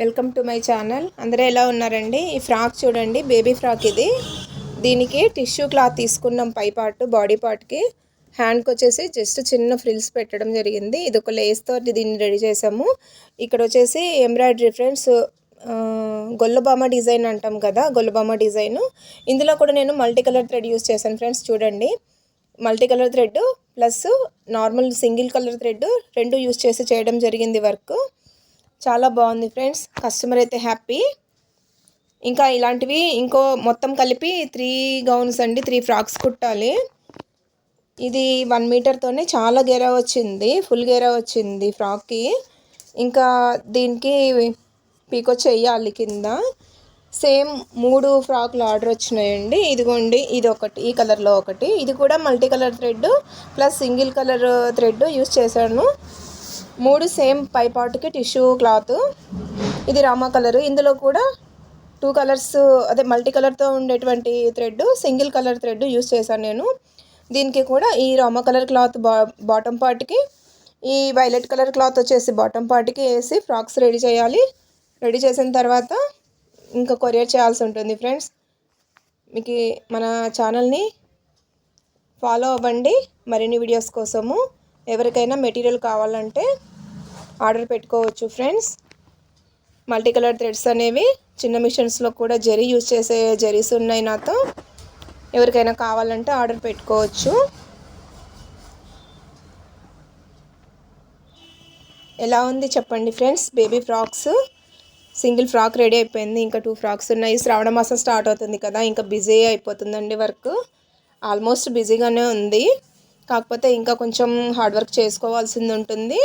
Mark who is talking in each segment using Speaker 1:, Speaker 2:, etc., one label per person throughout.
Speaker 1: Welcome to my channel. అందరూ ఎలా ఉన్నారండి? ఈ ఫ్రాక్ చూడండి బేబీ ఫ్రాక్ ఇది. దీనికి టిష్యూ క్లాత్ తీసుకున్నాం పై పార్ట్ బాడీ పార్ట్కి హ్యాండ్కి వచ్చేసి జస్ట్ చిన్న ఫ్రిల్స్ పెట్టడం జరిగింది. ఇది ఒక లేస్తో దీన్ని రెడీ చేసాము ఇక్కడ వచ్చేసి ఎంబ్రాయిడరీ ఫ్రెండ్స్ గొల్లబామ డిజైన్ అంటాం కదా గొల్లబామ డిజైన్. ఇందులో కూడా నేను మల్టీ కలర్ థ్రెడ్ యూస్ చేశాను ఫ్రెండ్స్ చూడండి. Multi colour thread plus normal single colour thread రెండు యూస్ చేసి చేయడం జరిగింది వర్క్. చాలా బాగుంది ఫ్రెండ్స్. కస్టమర్ అయితే హ్యాపీ. ఇంకా ఇలాంటివి ఇంకో మొత్తం కలిపి త్రీ గౌన్స్ అండి త్రీ ఫ్రాక్స్ కుట్టాలి. ఇది వన్ మీటర్తోనే చాలా గేరా వచ్చింది ఫుల్ గేరా వచ్చింది ఫ్రాక్కి. ఇంకా దీనికి పీకో చెయ్యాలి కింద. సేమ్ మూడు ఫ్రాక్లు ఆర్డర్ వచ్చినాయండి. ఇదిగోండి ఇది ఒకటి ఈ కలర్లో ఒకటి. ఇది కూడా multi colour thread plus single colour thread use చేశాను. మూడు సేమ్ పైపాటుకి టిష్యూ క్లాత్. ఇది రామా కలర్. ఇందులో కూడా టూ కలర్స్ అదే మల్టీ కలర్తో ఉండేటువంటి thread single colour thread use చేశాను నేను. దీనికి కూడా ఈ రామా కలర్ క్లాత్ బా బాటమ్ పార్ట్కి ఈ వైలెట్ కలర్ క్లాత్ వచ్చేసి బాటమ్ పార్ట్కి వేసి ఫ్రాక్స్ రెడీ చేయాలి. రెడీ చేసిన తర్వాత ఇంకా కొరియర్ చేయాల్సి ఉంటుంది ఫ్రెండ్స్. మీకు మన ఛానల్ని ఫాలో అవ్వండి. మరిన్ని వీడియోస్ కోసము. ఎవరికైనా మెటీరియల్ కావాలంటే ఆర్డర్ పెట్టుకోవచ్చు ఫ్రెండ్స్. మల్టీ కలర్ థ్రెడ్స్ అనేవి చిన్న మిషన్స్లో కూడా జరీ యూజ్ చేసే జరీస్ ఉన్నాయి నాతో. ఎవరికైనా కావాలంటే ఆర్డర్ పెట్టుకోవచ్చు. ఎలా ఉంది చెప్పండి friends? Baby frocks. Single frock ready అయిపోయింది. ఇంకా టూ ఫ్రాక్స్ ఉన్నాయి. శ్రావణ మాసం స్టార్ట్ అవుతుంది కదా. ఇంకా బిజీ అయిపోతుందండి వర్క్. ఆల్మోస్ట్ బిజీగానే ఉంది. కాకపోతే ఇంకా కొంచెం హార్డ్ వర్క్ చేసుకోవాల్సింది ఉంటుంది.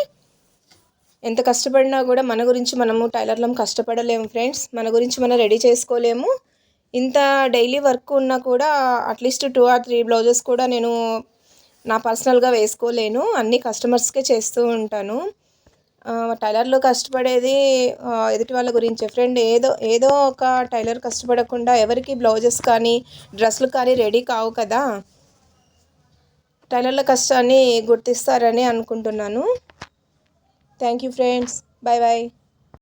Speaker 1: ఎంత కష్టపడినా కూడా మన గురించి మనము టైలర్లం కష్టపడలేము ఫ్రెండ్స్ మన గురించి మనం రెడీ చేసుకోలేము. ఇంత డైలీ వర్క్ ఉన్నా కూడా at least two or three blouses కూడా నేను నా పర్సనల్గా వేసుకోలేను. అన్ని కస్టమర్స్కే చేస్తూ ఉంటాను. టైలర్లో కష్టపడేది ఎదుటి వాళ్ళ గురించే. ఫ్రెండ్ ఏదో ఏదో ఒక టైలర్ కష్టపడకుండా ఎవరికి బ్లౌజెస్ కానీ డ్రెస్సులు కానీ రెడీ కావు కదా. టైలర్ల కష్టాన్ని గుర్తిస్తారని అనుకుంటున్నాను. Thank you friends bye bye